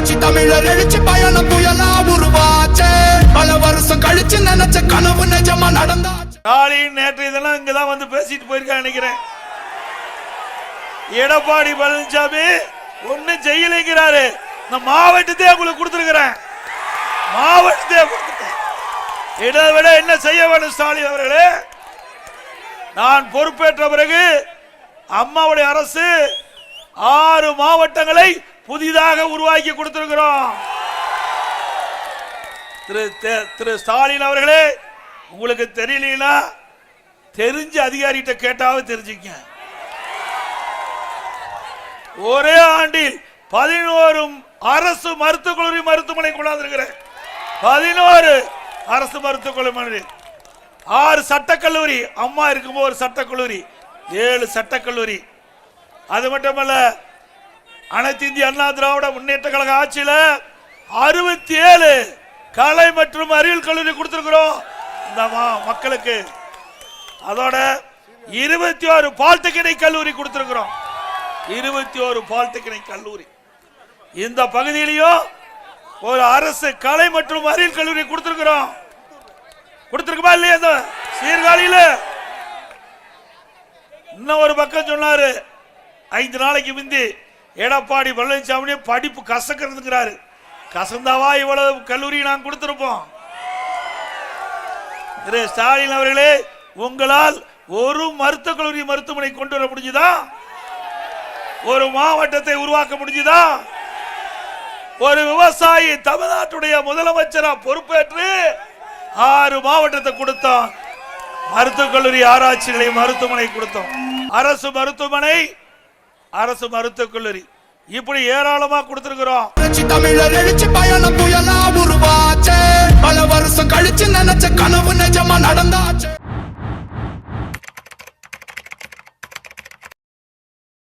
புரட்சி தமிழர் எழுச்சி பயணம் புயலா உருவாச்சே. பல வருஷம் கழிச்சு நினைச்ச கனவு நிஜமா நடந்தாச்சு. ஸ்டாலின் நேற்று இதெல்லாம் இங்கதான் வந்து பேசிட்டு போயிருக்கான்னு நினைக்கிறேன். எடப்பாடி பழனிசாமி ஒண்ணு செய்யலைங்கிறாரு. இந்த மாவட்டத்தையே உங்களுக்கு கொடுத்துருக்கிறேன். மாவட்டத்தையே கொடுத்துட்டேன் இதை விட என்ன செய்ய வேண்டும் ஸ்டாலின் அவர்களே? நான் பொறுப்பேற்ற பிறகு அம்மாவுடைய அரசு ஆறு மாவட்டங்களை புதிதாக உருவாக்கி கொடுத்திருக்கிறோம். திரு திரு ஸ்டாலின் அவர்களே உங்களுக்கு தெரியலனா தெரிஞ்ச அதிகாரிகிட்ட கேட்டாவது தெரிஞ்சுக்க ஒரே ஆண்டில் பதினோரு அரசு மருத்துவக் கல்லூரி மருத்துவமனை கொண்டாந்துருக்கிறேன். பதினோரு அரசு மருத்துவக் கல்லூரி ஆறு சட்டக்கல்லூரி அம்மா இருக்கும்போது ஒரு சட்டக்கல்லூரி ஏழு சட்டக்கல்லூரி. அது மட்டுமல்ல அனைத்து இந்திய அண்ணா திராவிட முன்னேற்ற கழக ஆட்சியில் அறுபத்தி ஏழு கலை மற்றும் அறிவியல் கல்லூரி கொடுத்திருக்கிறோம். இந்த மக்களுக்கு. அதோட இருபத்தி ஒரு பாலிடெக்னிக் கல்லூரி கொடுத்திருக்கிறோம். இருபத்தி ஒரு பாலிடெக்னிக் கல்லூரி. இந்த பகுதியிலையும் ஒரு அரசு கலை மற்றும் அறிவியல் கல்லூரி கொடுத்திருக்கிறோம். கொடுத்திருக்குமா இல்லையா இந்த சீர்காழியில்? இன்னும் ஒரு பக்கம் சொன்னாரு ஐந்து நாளைக்கு முந்தி எடப்பாடி பழனிசாமி படிப்பு கசக்கிறதுங்கிறாரு. கசந்தாவா இவ்வளவு கல்லூரி நான் கொடுத்திருப்போம். திரு ஸ்டாலின் அவர்களே உங்களால் ஒரு மருத்துவக் கல்லூரி மருத்துவமனை கொண்டு வர முடிஞ்சுதா? ஒரு மாவட்டத்தை உருவாக்க முடிஞ்சுதா? ஒரு விவசாயி தமிழ்நாட்டுடைய முதலமைச்சரா பொறுப்பேற்று ஆறு மாவட்டத்தை கொடுத்தோம் மருத்துவக் கல்லூரி ஆராய்ச்சி நிலையம் மருத்துவமனை கொடுத்தோம். அரசு மருத்துவமனை அரசு மருத்துவக் கல்லூரி. இப்படி ஏராளமா கொடுத்திருக்கிறோம். தமிழர் எழுச்சி பயணம் புயலா